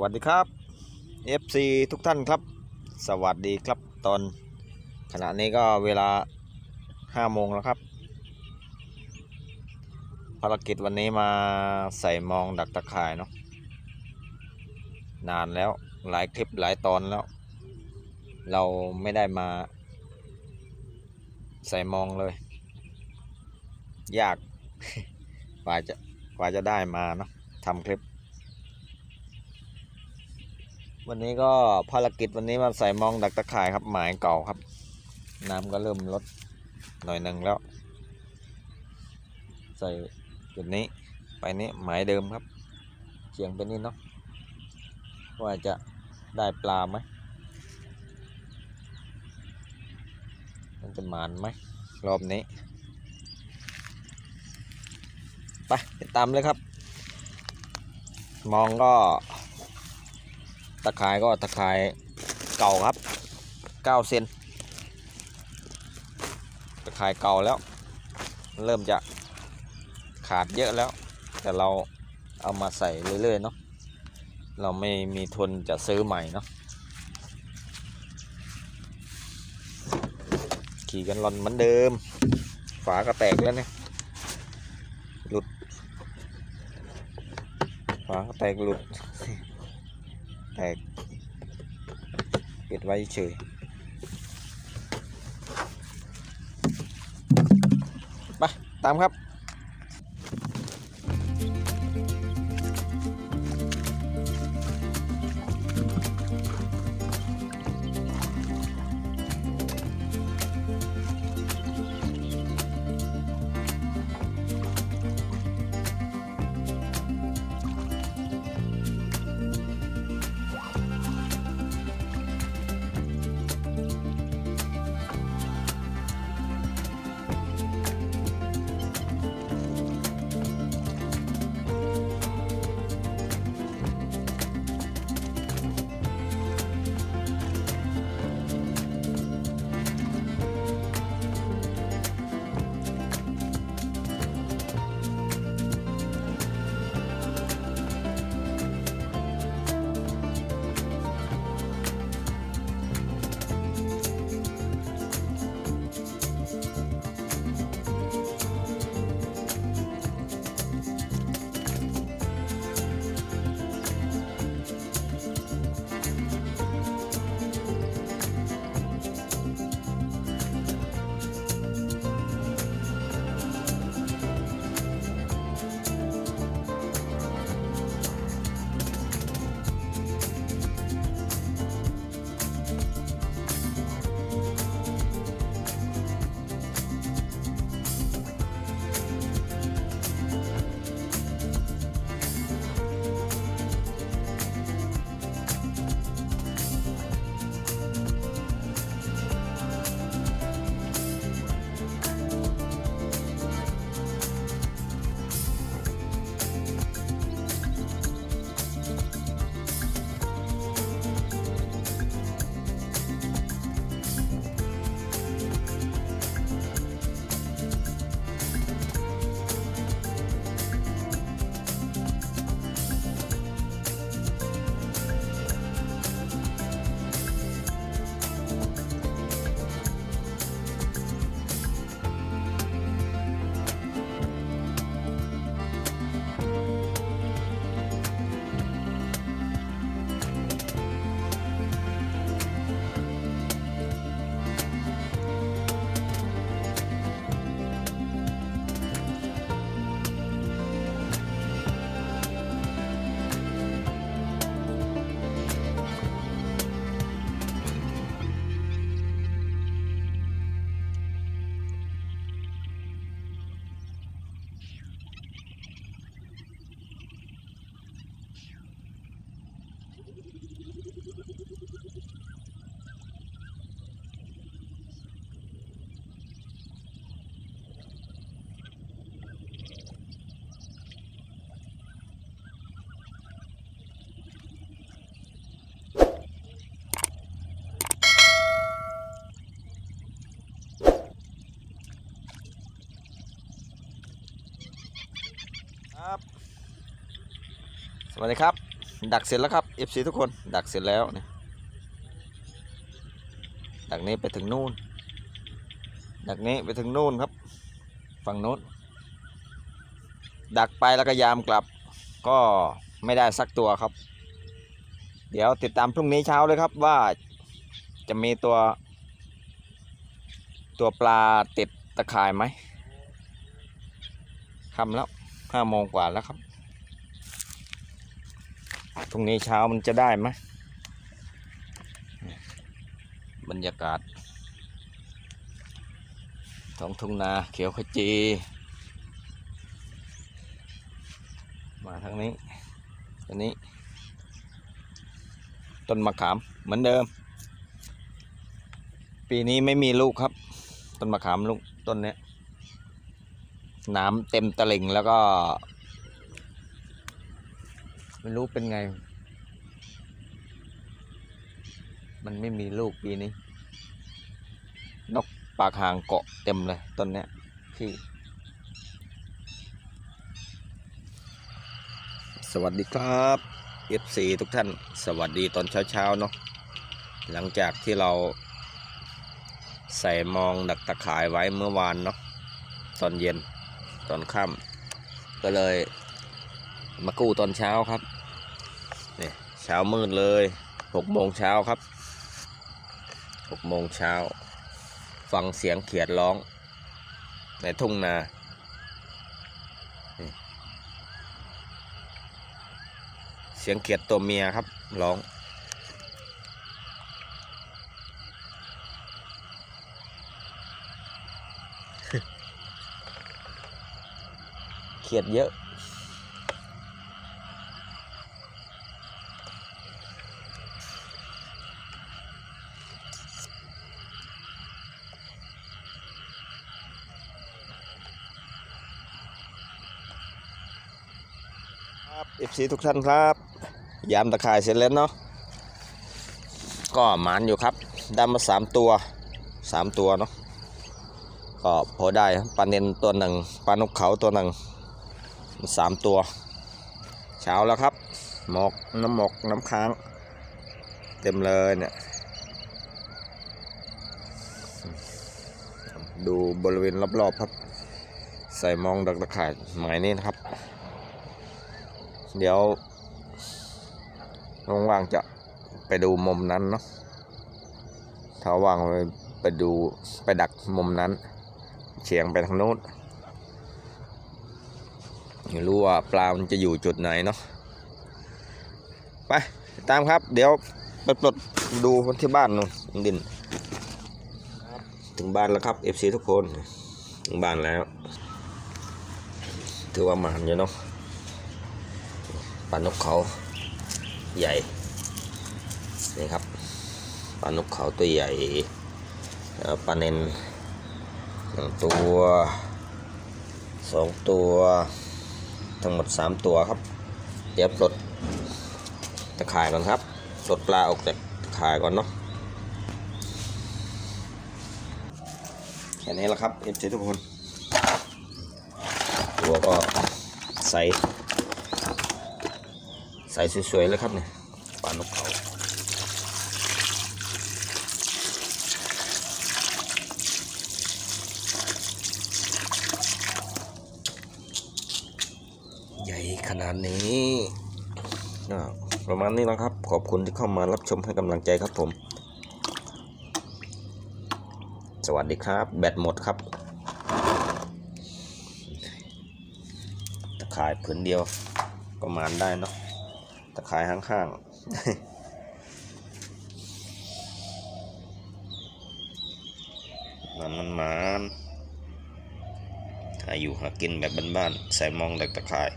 วัสดีครับ FC ทุกท่านครับ สวัสดีครับตอนขณะนี้ก็เวลา5โมงแล้วครับ ภารกิจวันนี้มาใส่มองดักตะข่ายเนาะนานแล้วหลายคลิปหลายตอนแล้ว เราไม่ได้มา ใส่มองเลย ยากกว่าจะกว่าจะได้มาเนาะทำคลิป วันนี้ก็ภารกิจวันนี้มาใส่มองดักตะข่ายครับหมายเก่าครับ น้ำก็เริ่มลดหน่อยหนึ่งแล้ว ใส่จุดนี้ไปนี้หมายเดิมครับเฉียงไปนี่เนาะว่าจะได้ปลาไหมมันจะหมานไหมรอบนี้ ไปติดตามเลยครับ มองก็ ตะข่ายก็ตะข่ายเก่าครับ9เซนตะข่ายเก่าแล้ว เริ่มจะขาดเยอะแล้ว แต่เราเอามาใส่เรื่อยๆเนาะเราไม่มีทุนจะซื้อใหม่เนาะขี่กันรอนเหมือนเดิม ฝาก็แตกแล้วเนี่ยหลุดฝาก็แตกหลุด แตกปิดไว้เฉยไปตามครับ สวัสดีครับ ดักเสร็จแล้วครับ FC ทุกคนดักเสร็จแล้วเนี่ยดักนี้ไปถึงนู่น ดักนี้ไปถึงนู่นครับ ฝั่งนู้นดักไปแล้วก็ยามกลับ ก็ไม่ได้สักตัวครับ เดี๋ยวติดตามพรุ่งนี้เช้าเลยครับว่าจะมีตัว ตัวปลาติดตะข่ายไหมค่ำแล้วห้าโมงกว่าแล้วครับ พรุ่งนี้เช้ามันจะได้ไหมบรรยากาศท้องทุ่งนาเขียวขจี มาทางนี้อันนี้ ต้นมะขามเหมือนเดิม ปีนี้ไม่มีลูกครับ ต้นมะขามลูกต้นเนี้ยน้ำเต็มตลิ่งแล้วก็ ไม่รู้เป็นไง มันไม่มีลูกปีนี้ นกปากหางเกาะเต็มเลยต้นเนี้ยพี่ สวัสดีครับ FC ทุกท่าน สวัสดีตอนเช้าๆเนาะ หลังจากที่เราใส่มองดักตะข่ายไว้เมื่อวานเนาะ ตอนเย็น ตอนค่ำก็เลยมากู้ตอนเช้าครับ เนี่ยเช้ามืดเลยหกโมงเช้าครับหกโมงเช้า ฟังเสียงเขียดร้อง ในทุ่งนาเสียงเขียดตัวเมียครับร้องเขียดเยอะ ครับเอฟซีทุกท่านครับยามตะข่ายเสร็จแล้วเนาะก็หมานอยู่ครับได้มาสามตัวสามตัวเนาะก็พอได้ปลาเนนตัวหนึ่งปลานกเขาตัวหนึ่งสามตัว เช้าแล้วครับหมอกน้ำหมอกน้ำค้าง เต็มเลยเนี่ยดูบริเวณรอบๆครับ ใส่มองดักตะข่ายหมายนี้นะครับ เดี๋ยวว่างๆจะไปดูมุมนั้นเนาะถ้าว่างไปไปดูไปดักมุมนั้นเฉียงไปทางโน้นไม่รู้ว่าปลามันจะอยู่จุดไหนเนาะไปตามครับ เดี๋ยวไปปลดดูที่บ้านนู่นดิน ถึงบ้านแล้วครับ FC ทุกคน ถึงบ้านแล้ว ถือว่าหมานอยู่เนาะ ลานกเขาใหญ่ นี่ครับปลานกเขาตัวใหญ่ปลาเนนหนึ่งตัวสองตัว ทั้งหมดสามตัวครับ เดี๋ยวปลดตะข่ายก่อนครับปลดปลาออกจากตะข่ายก่อนเนาะแค่นี้แหละครับเอฟซีทุกคน ตัวก็ใส ใส่สวยๆเลยครับเนี่ยปลานกเขาใหญ่ขนาดนี้ประมาณนี้นะครับ ขอบคุณที่เข้ามารับชมให้กำลังใจครับผม สวัสดีครับ แบตหมดครับ ตะข่ายผืนเดียวประมาณได้เนาะ ตะขายข้างๆมันมันมันหาอยู่หากินแบบบ้านๆใส่มองแตกตะข่าย